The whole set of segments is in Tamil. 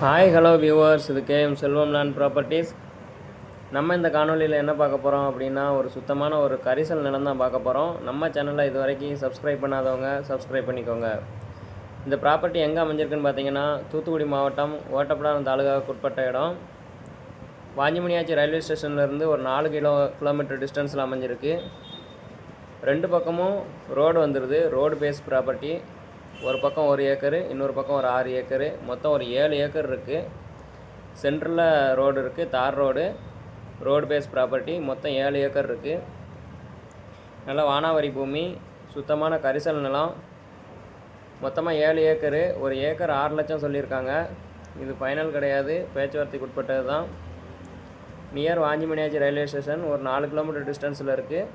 ஹாய் ஹலோ வியூவர்ஸ் இது கேஎம் செல்வம் லேண்ட் ப்ராப்பர்ட்டிஸ் நம்ம இந்த காணொலியில் என்ன பார்க்க போகிறோம் அப்படின்னா ஒரு சுத்தமான ஒரு கரிசல் நிலம் தான் பார்க்க போகிறோம் நம்ம சேனலை இது வரைக்கும் சப்ஸ்கிரைப் பண்ணாதவங்க சப்ஸ்கிரைப் பண்ணிக்கோங்க. இந்த ப்ராப்பர்ட்டி எங்கே அமைஞ்சிருக்குன்னு பார்த்தீங்கன்னா தூத்துக்குடி மாவட்டம் ஓட்டப்படாரம் தாலுகாவுக்கு உட்பட்ட இடம். வாஞ்சிமணியாச்சி ரயில்வே ஸ்டேஷன்லேருந்து ஒரு நாலு கிலோ கிலோமீட்டர் டிஸ்டன்ஸில் அமைஞ்சிருக்கு. ரெண்டு பக்கமும் ரோடு வந்துடுது ரோடு பேஸ் ப்ராப்பர்ட்டி ஒரு பக்கம் ஒரு ஏக்கரு இன்னொரு பக்கம் ஒரு ஆறு ஏக்கரு. மொத்தம் ஒரு ஏழு ஏக்கர் இருக்குது சென்ட்ரலில் ரோடு இருக்குது தார் ரோடு. ரோடு பேஸ் ப்ராப்பர்ட்டி மொத்தம் ஏழு ஏக்கர் இருக்குது நல்ல வானாவரி பூமி சுத்தமான கரிசல் நிலம். மொத்தமாக ஏழு ஏக்கரு. ஒரு ஏக்கர் ஆறு லட்சம் சொல்லியிருக்காங்க. இது ஃபைனல் கிடையாது. பேச்சுவார்த்தைக்கு உட்பட்டது தான் நியர் வாஞ்சிமணியாச்சி ரயில்வே ஸ்டேஷன் ஒரு நாலு கிலோமீட்டர் டிஸ்டன்ஸில் இருக்குது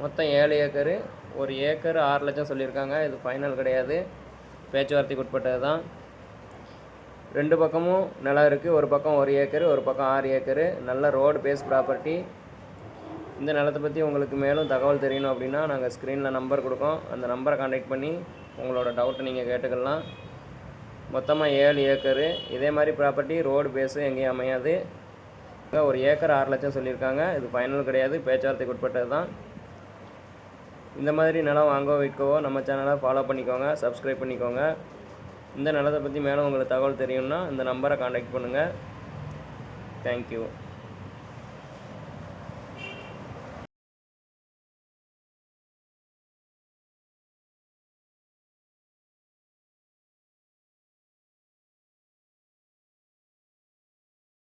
மொத்தம் ஏழு ஏக்கரு. ஒரு ஏக்கர் ஆறு லட்சம் சொல்லியிருக்காங்க. இது ஃபைனல் கிடையாது. பேச்சுவார்த்தைக்கு உட்பட்டது தான். ரெண்டு பக்கமும் நிலம் இருக்குது ஒரு பக்கம் ஒரு ஏக்கரு ஒரு பக்கம் ஆறு ஏக்கரு. நல்ல ரோடு பேஸ் ப்ராப்பர்ட்டி இந்த நிலத்தை பற்றி உங்களுக்கு மேலும் தகவல் தெரியணும் அப்படின்னா நாங்கள் ஸ்க்ரீனில் நம்பர் கொடுக்கோம் அந்த நம்பரை காண்டாக்ட் பண்ணி உங்களோட டவுட்டை நீங்கள் கேட்டுக்கலாம். மொத்தமாக ஏழு ஏக்கரு. இதே மாதிரி ப்ராப்பர்ட்டி ரோடு பேஸு எங்கேயும் அமையாது. ஒரு ஏக்கர் ஆறு லட்சம் சொல்லியிருக்காங்க. இது ஃபைனல் கிடையாது. பேச்சுவார்த்தைக்கு உட்பட்டது தான். இந்த மாதிரி நிலம் வாங்கவோ விற்கவோ நம்ம சேனலை ஃபாலோ பண்ணிக்கோங்க சப்ஸ்கிரைப் பண்ணிக்கோங்க. இந்த நிலத்தை பற்றி மேலும் உங்களுக்கு தகவல் தெரியும்னா இந்த நம்பரை காண்டாக்ட் பண்ணுங்கள் தேங்க்யூ